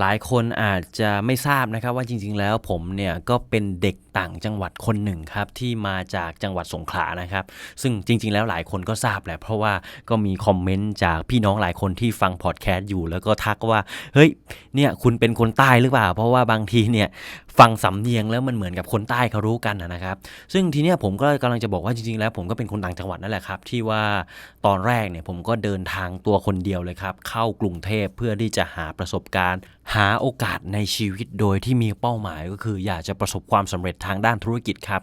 หลายคนอาจจะไม่ทราบนะครับว่าจริง ๆ แล้วผมเนี่ยก็เป็นเด็กต่างจังหวัดคนหนึ่งครับที่มาจากจังหวัดสงขลานะครับ ซึ่งจริง ๆ แล้วหลายคนก็ทราบแหละเพราะว่าก็มีคอมเมนต์จากพี่น้องหลายคนที่ฟังพอดแคสต์อยู่ แล้วก็ทักว่าเฮ้ยเนี่ยคุณเป็นคนใต้หรือเปล่า เพราะว่าบางทีเนี่ยฟังสำเนียงแล้วมันเหมือนกับคนใต้เขารู้กันนะครับ ซึ่งทีเนี้ยผมก็กำลังจะบอกว่าจริง ๆ แล้วผมก็เป็นคนต่างจังหวัดนั่นแหละครับ ที่ว่าตอนแรกเนี่ยผมก็เดินทางตัวคนเดียวเลยครับเข้ากรุงเทพเพื่อที่จะหาประสบการณ์หาโอกาสในชีวิตโดยที่มีเป้าหมายก็คือ อยากจะประสบความสำเร็จทางด้านธุรกิจครับ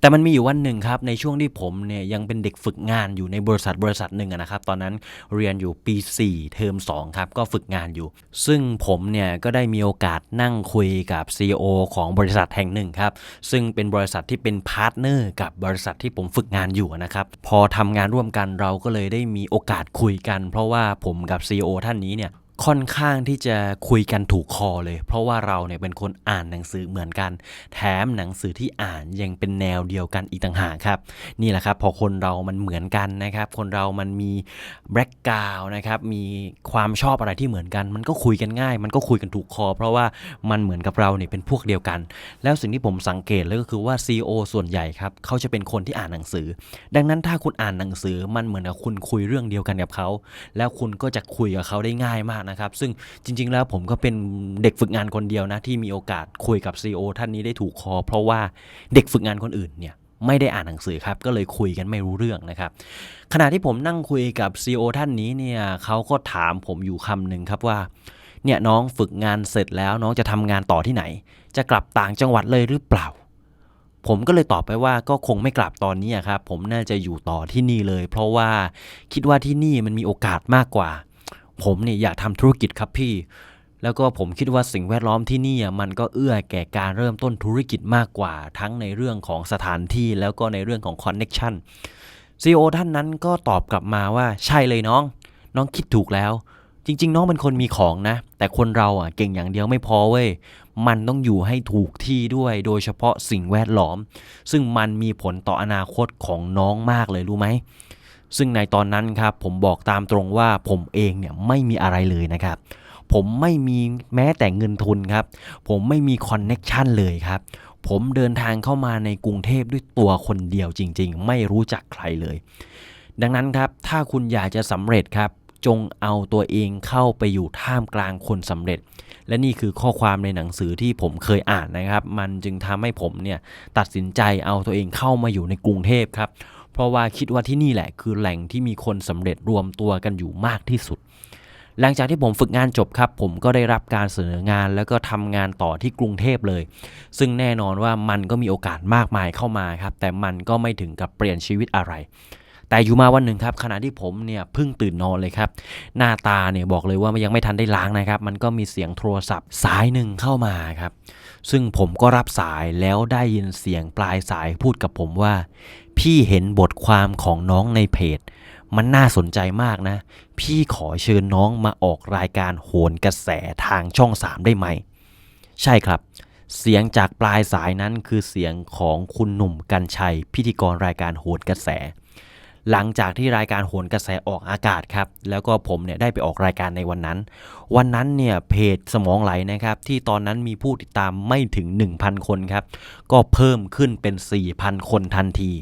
แต่มันมีอยู่วันหนึ่งครับในช่วงที่ผมเนี่ยยังเป็นเด็กฝึกงานอยู่ในบริษัทบริษัทหนึ่งนะครับ ตอนนั้นเรียนอยู่ปี 4 เทอม2ครับก็ฝึกงานอยู่ ซึ่งผมเนี่ยก็ได้มีโอกาสนั่งคุยกับ CEO ของบริษัทแห่งหนึ่งครับซึ่งเป็นบริษัทที่เป็นพาร์ทเนอร์กับบริษัทที่ผมฝึกงานอยู่นะครับพอทำงานร่วมกันเราก็เลยได้มีโอกาสคุยกัน เพราะว่าผมกับ CEO ท่านนี้เนี่ย ค่อนข้างที่จะคุยกันถูกคอเลย เพราะว่าเราเนี่ยเป็นคนอ่านหนังสือเหมือนกัน แถมหนังสือที่อ่านยังเป็นแนวเดียวกันอีกต่างหากครับ นี่แหละครับพอคนเรามันเหมือนกันนะครับ คนเรามันมีแบล็กกราวนะครับ มีความชอบอะไรที่เหมือนกัน มันก็คุยกันง่าย มันก็คุยกันถูกคอ เพราะว่ามันเหมือนกับเราเนี่ยเป็นพวกเดียวกัน แล้วสิ่งที่ผมสังเกตเลยก็คือว่า CEO ส่วนใหญ่ครับเขาจะเป็นคนที่อ่านหนังสือ ดังนั้นถ้าคุณอ่านหนังสือมันเหมือนกับคุณคุยเรื่องเดียวกันกับเขาแล้วคุณก็จะคุยกับเขาได้ง่ายมากนะครับ ซึ่งจริง ๆ แล้วผมก็เป็นเด็กฝึกงานคนเดียวนะ ที่มีโอกาสคุยกับ CEO ท่านนี้ได้ถูกคอ เพราะว่าเด็กฝึกงานคนอื่นเนี่ยไม่ได้อ่านหนังสือครับ ก็เลยคุยกันไม่รู้เรื่องนะครับ ขณะที่ผมนั่งคุยกับ CEO ท่านนี้เนี่ยเขาก็ถามผมอยู่คำหนึ่งครับว่าเนี่ยน้องฝึกงานเสร็จแล้วน้องจะทำงานต่อที่ไหน จะกลับต่างจังหวัดเลยหรือเปล่า ผมก็เลยตอบไปว่าก็คงไม่กลับตอนนี้ครับ ผมน่าจะอยู่ต่อที่นี่เลย เพราะว่าคิดว่าที่นี่มันมีโอกาสมากกว่า ผมเนี่ยอยากทำธุรกิจครับพี่ แล้วก็ผมคิดว่าสิ่งแวดล้อมที่นี่มันก็เอื้อแก่การเริ่มต้นธุรกิจมากกว่า ทั้งในเรื่องของสถานที่แล้วก็ในเรื่องของคอนเน็ชันซีอท่านนั้นก็ตอบกลับมาว่าใช่เลยน้อง น้องคิดถูกแล้ว จริง ๆ น้องเป็นคนมีของนะ แต่คนเราอะเก่งอย่างเดียวไม่พอเว้ยมันต้องอยู่ให้ถูกที่ด้วย โดยเฉพาะสิ่งแวดล้อม ซึ่งมันมีผลต่ออนาคตของน้องมากเลยรู้ไหม ซึ่งในตอนนั้นครับผมบอกตามตรงว่าผมเองเนี่ยไม่มีอะไรเลยนะครับ ผมไม่มีแม้แต่เงินทุนครับ ผมไม่มีคอนเน็กชันเลยครับ ผมเดินทางเข้ามาในกรุงเทพด้วยตัวคนเดียวจริง ๆ ไม่รู้จักใครเลย ดังนั้นครับถ้าคุณอยากจะสำเร็จครับจงเอาตัวเองเข้าไปอยู่ท่ามกลางคนสำเร็จ และนี่คือข้อความในหนังสือที่ผมเคยอ่านนะครับ มันจึงทำให้ผมเนี่ยตัดสินใจเอาตัวเองเข้ามาอยู่ในกรุงเทพครับ เพราะว่าคิดว่าที่นี่แหละคือแหล่งที่มีคนสำเร็จรวมตัวกันอยู่มากที่สุด หลังจากที่ผมฝึกงานจบครับ ผมก็ได้รับการเสนองานแล้วก็ทำงานต่อที่กรุงเทพเลย ซึ่งแน่นอนว่ามันก็มีโอกาสมากมายเข้ามาครับ แต่มันก็ไม่ถึงกับเปลี่ยนชีวิตอะไรแต่อยู่มาวันหนึ่งครับขณะที่ผมเนี่ยเพิ่งตื่นนอนเลยครับ หน้าตาเนี่ยบอกเลยว่ายังไม่ทันได้ล้างนะครับ มันก็มีเสียงโทรศัพท์สายหนึ่งเข้ามาครับ ซึ่งผมก็รับสายแล้วได้ยินเสียงปลายสายพูดกับผมว่า พี่เห็นบทความของน้องในเพจ มันน่าสนใจมากนะ พี่ขอเชิญน้องมาออกรายการโหนกระแสทางช่อง3ได้ไหม ใช่ครับ เสียงจากปลายสายนั้นคือเสียงของคุณหนุ่มกัญชัย พิธีกรรายการโหนกระแส หลังจากที่รายการโหนกระแสออกอากาศครับ แล้วก็ผมเนี่ยได้ไปออกรายการในวันนั้น วันนั้นเนี่ยเพจสมองไหลนะครับ ที่ตอนนั้นมีผู้ติดตามไม่ถึง 1,000 คนครับ ก็เพิ่มขึ้นเป็น 4,000 คนทันที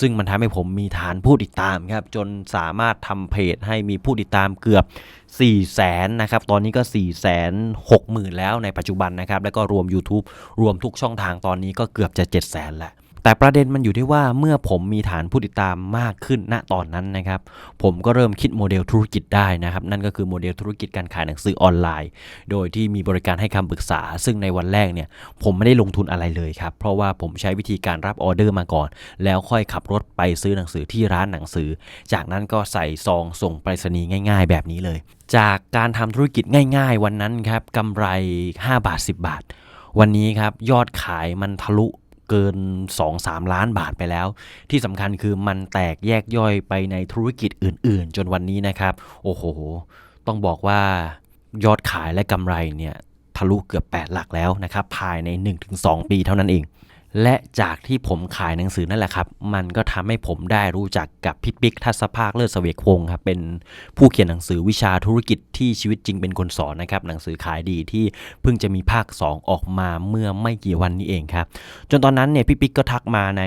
ซึ่งมันทำให้ผมมีฐานผู้ติดตามครับ จนสามารถทำเพจให้มีผู้ติดตามเกือบ 4 0 0แสนนะครับ ตอนนี้ก็ 4 6 0 0 0 0 แล้วในปัจจุบันนะครับ แล้วก็รวม YouTube รวมทุกช่องทางตอนนี้ก็เกือบจะ 7 0 0 0 0 0แล้ว แต่ประเด็นมันอยู่ที่ว่าเมื่อผมมีฐานผู้ติดตามมากขึ้นณตอนนั้นนะครับ ผมก็เริ่มคิดโมเดลธุรกิจได้นะครับ นั่นก็คือโมเดลธุรกิจการขายหนังสือออนไลน์ โดยที่มีบริการให้คำปรึกษา ซึ่งในวันแรกเนี่ยผมไม่ได้ลงทุนอะไรเลยครับ เพราะว่าผมใช้วิธีการรับออเดอร์มาก่อน แล้วค่อยขับรถไปซื้อหนังสือที่ร้านหนังสือ จากนั้นก็ใส่ซองส่งไปรษณีย์ง่าย ๆ แบบนี้เลย จากการทำธุรกิจง่าย ๆ วันนั้นครับกำไร 5 บาท 10 บาท วันนี้ครับยอดขายมันทะลุ เกิน 2-3 ล้านบาทไปแล้ว ที่สำคัญคือมันแตกแยกย่อยไปในธุรกิจอื่น ๆ จนวันนี้นะครับ โอ้โห ต้องบอกว่ายอดขายและกำไรเนี่ยทะลุเกือบ 8 หลักแล้วนะครับ ภายใน 1-2 ปีเท่านั้นเอง และจากที่ผมขายหนังสือนั่นแหละครับ มันก็ทำให้ผมได้รู้จักกับพี่ปิ๊กทัศภาคเลิศเสวกวงศ์ครับ เป็นผู้เขียนหนังสือวิชาธุรกิจที่ชีวิตจริงเป็นคนสอนนะครับ หนังสือขายดีที่เพิ่งจะมีภาค 2 ออกมาเมื่อไม่กี่วันนี้เองครับ จนตอนนั้นเนี่ยพี่ปิ๊กก็ทักมาใน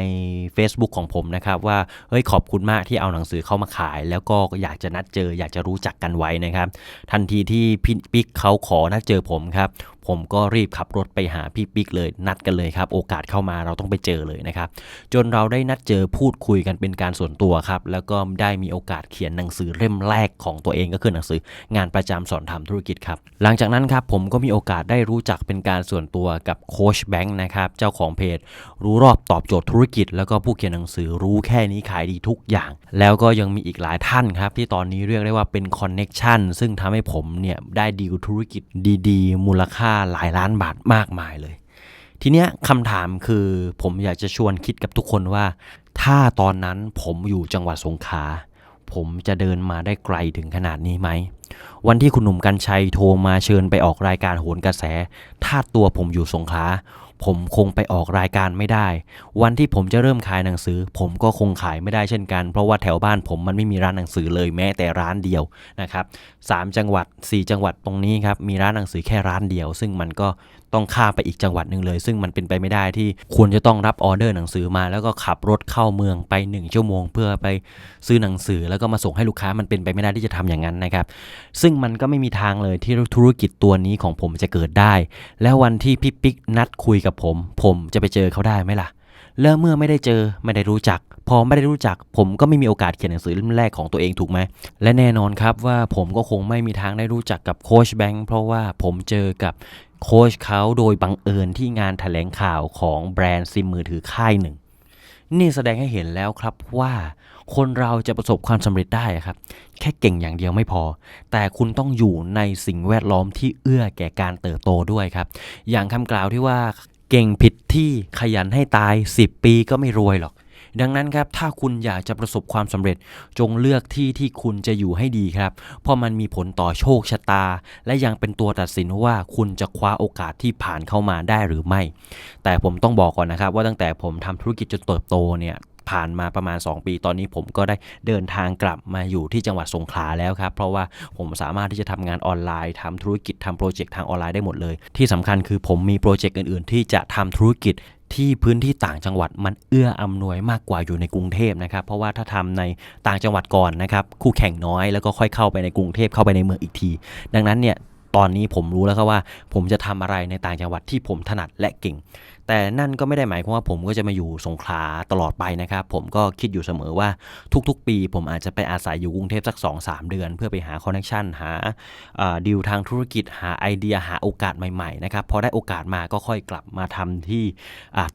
Facebook ของผมนะครับว่า เฮ้ยขอบคุณมากที่เอาหนังสือเข้ามาขาย แล้วก็อยากจะนัดเจอ อยากจะรู้จักกันไว้นะครับ ทันทีที่พี่ปิ๊กเขาขอนัดเจอผมครับผมก็รีบขับรถไปหาพี่ปิ๊กเลย นัดกันเลยครับ โอกาสเข้ามาเราต้องไปเจอเลยนะครับ จนเราได้นัดเจอพูดคุยกันเป็นการส่วนตัวครับ แล้วก็ได้มีโอกาสเขียนหนังสือเล่มแรกของตัวเองก็คือหนังสืองานประจำสอนทำธุรกิจครับ หลังจากนั้นครับผมก็มีโอกาสได้รู้จักเป็นการส่วนตัวกับโค้ชแบงค์นะครับเจ้าของเพจ รู้รอบตอบโจทย์ธุรกิจ แล้วก็ผู้เขียนหนังสือรู้แค่นี้ขายดีทุกอย่าง แล้วก็ยังมีอีกหลายท่านครับที่ตอนนี้เรียกได้ว่าเป็นคอนเน็ชันซึ่งทำให้ผมเนี่ยได้ดีลธุรกิจดี ๆ มูลค่าหลายล้านบาทมากมายเลย ทีเนี้ยคำถามคือผมอยากจะชวนคิดกับทุกคนว่า ถ้าตอนนั้นผมอยู่จังหวัดสงขลาผมจะเดินมาได้ไกลถึงขนาดนี้ไหม วันที่คุณหนุ่มกัญชัยโทรมาเชิญไปออกรายการโหนกระแส ถ้าตัวผมอยู่สงขลา ผมคงไปออกรายการไม่ได้ วันที่ผมจะเริ่มขายหนังสือ ผมก็คงขายไม่ได้เช่นกัน เพราะว่าแถวบ้านผมมันไม่มีร้านหนังสือเลยแม้แต่ร้านเดียวนะครับสามจังหวัด 4 จังหวัดตรงนี้ครับมีร้านหนังสือแค่ร้านเดียว ซึ่งมันก็ ต้องข้ามไปอีกจังหวัดหนึ่งเลย ซึ่งมันเป็นไปไม่ได้ที่ควรจะต้องรับออเดอร์หนังสือมา แล้วก็ขับรถเข้าเมืองไป 1 ชั่วโมง เพื่อไปซื้อหนังสือแล้วก็มาส่งให้ลูกค้ามันเป็นไปไม่ได้ที่จะทำอย่างนั้นนะครับ ซึ่งมันก็ไม่มีทางเลยที่ธุรกิจตัวนี้ของผมจะเกิดได้ แล้ววันที่พี่ปิ๊กนัดคุยกับผม ผมจะไปเจอเขาได้ไหมล่ะ แล้วเมื่อไม่ได้เจอไม่ได้รู้จัก พอไม่ได้รู้จัก ผมก็ไม่มีโอกาสเขียนหนังสือเล่มแรกของตัวเองถูกไหมและแน่นอนครับว่าผมก็คงไม่มีทางได้รู้จักกับโค้ชแบงค์เพราะว่าผมเจอกับโค้ชเขาโดยบังเอิญที่งานแถลงข่าวของแบรนด์ซิมมือถือค่ายหนึ่ง นี่แสดงให้เห็นแล้วครับว่าคนเราจะประสบความสำเร็จได้ครับ แค่เก่งอย่างเดียวไม่พอ แต่คุณต้องอยู่ในสิ่งแวดล้อมที่เอื้อแก่การเติบโตด้วยครับ อย่างคำกล่าวที่ว่า เก่งผิดที่ขยันให้ตาย 10 ปีก็ไม่รวยหรอก ดังนั้นครับถ้าคุณอยากจะประสบความสำเร็จ จงเลือกที่ที่คุณจะอยู่ให้ดีครับ เพราะมันมีผลต่อโชคชะตา และยังเป็นตัวตัดสินว่าคุณจะคว้าโอกาสที่ผ่านเข้ามาได้หรือไม่ แต่ผมต้องบอกก่อนนะครับ ว่าตั้งแต่ผมทำธุรกิจจนเติบโตเนี่ย ผ่านมาประมาณ 2 ปี ตอนนี้ผมก็ได้เดินทางกลับมาอยู่ที่จังหวัดสงขลาแล้วครับ เพราะว่าผมสามารถที่จะทำงานออนไลน์ทำธุรกิจทำโปรเจกต์ทางออนไลน์ได้หมดเลย ที่สำคัญคือผมมีโปรเจกต์อื่น ๆ ที่จะทำธุรกิจที่พื้นที่ต่างจังหวัดมันเอื้ออำนวยมากกว่าอยู่ในกรุงเทพนะครับเพราะว่าถ้าทำในต่างจังหวัดก่อนนะครับคู่แข่งน้อยแล้วก็ค่อยเข้าไปในกรุงเทพเข้าไปในเมืองอีกที ดังนั้นเนี่ยตอนนี้ผมรู้แล้วครับว่า ผมจะทำอะไรในต่างจังหวัดที่ผมถนัดและเก่ง แต่นั่นก็ไม่ได้หมายความว่าผมก็จะมาอยู่สงขลาตลอดไปนะครับ ผมก็คิดอยู่เสมอว่าทุกๆ ปี ผมอาจจะไปอาศัยอยู่กรุงเทพสัก 2-3 เดือน เพื่อไปหาคอนเนคชันหาดีลทางธุรกิจหาไอเดียหาโอกาสใหม่ๆนะครับพอได้โอกาสมาก็ค่อยกลับมาทำที่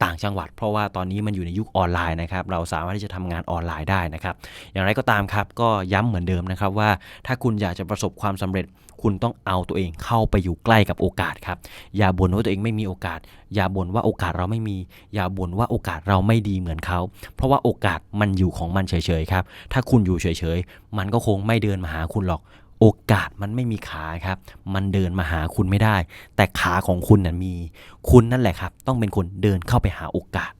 ต่างจังหวัด เพราะว่าตอนนี้มันอยู่ในยุคออนไลน์นะครับเราสามารถที่จะทำงานออนไลน์ได้นะครับ อย่างไรก็ตามครับก็ย้ำเหมือนเดิมนะครับว่าถ้าคุณอยากจะประสบความสำเร็จคุณต้องเอาตัวเองเข้าไปอยู่ใกล้กับโอกาสครับอย่าบ่นว่าตัวเองไม่มีโอกาส อย่าบ่นว่าโอกาสเราไม่มี อย่าบ่นว่าโอกาสเราไม่ดีเหมือนเขา เพราะว่าโอกาสมันอยู่ของมันเฉยๆครับ ถ้าคุณอยู่เฉยๆ มันก็คงไม่เดินมาหาคุณหรอก โอกาสมันไม่มีขาครับ มันเดินมาหาคุณไม่ได้ แต่ขาของคุณนั้นมี คุณนั่นแหละครับ ต้องเป็นคนเดินเข้าไปหาโอกาส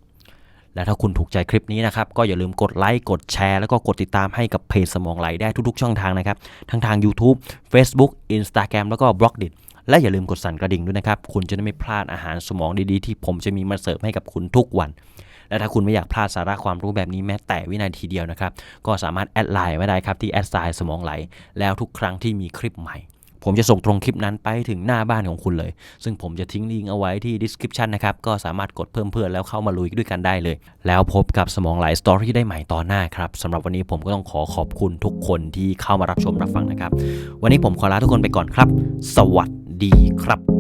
และถ้าคุณถูกใจคลิปนี้นะครับ ก็อย่าลืมกดไลค์ กดแชร์ แล้วก็กดติดตามให้กับเพจสมองไหลได้ทุกๆช่องทางนะครับ ทั้งทาง YouTube Facebook Instagram แล้วก็ b l o g d i t และอย่าลืมกดสั่นกระดิ่งด้วยนะครับ คุณจะได้ไม่พลาดอาหารสมองดีๆ ที่ผมจะมีมาเสิร์ฟให้กับคุณทุกวัน และถ้าคุณไม่อยากพลาดสาระความรู้แบบนี้แม้แต่วินาทีเดียวนะครับ ก็สามารถแอดไลน์ไว้ได้ครับที่แอดไซน์สมองไหล แล้วทุกครั้งที่มีคลิปใหม่ ผมจะส่งตรงคลิปนั้นไปถึงหน้าบ้านของคุณเลย ซึ่งผมจะทิ้งลิงก์เอาไว้ที่ description นะครับ ก็สามารถกดเพิ่มเพื่อนแล้วเข้ามาลุยด้วยกันได้เลย แล้วพบกับสมองไหลสตอรี่ได้ใหม่ตอนหน้าครับสำหรับวันนี้ผมก็ต้องขอขอบคุณทุกคนที่เข้ามารับชมรับฟังนะครับ วันนี้ผมขอลาทุกคนไปก่อนครับ สวัส ดีครับ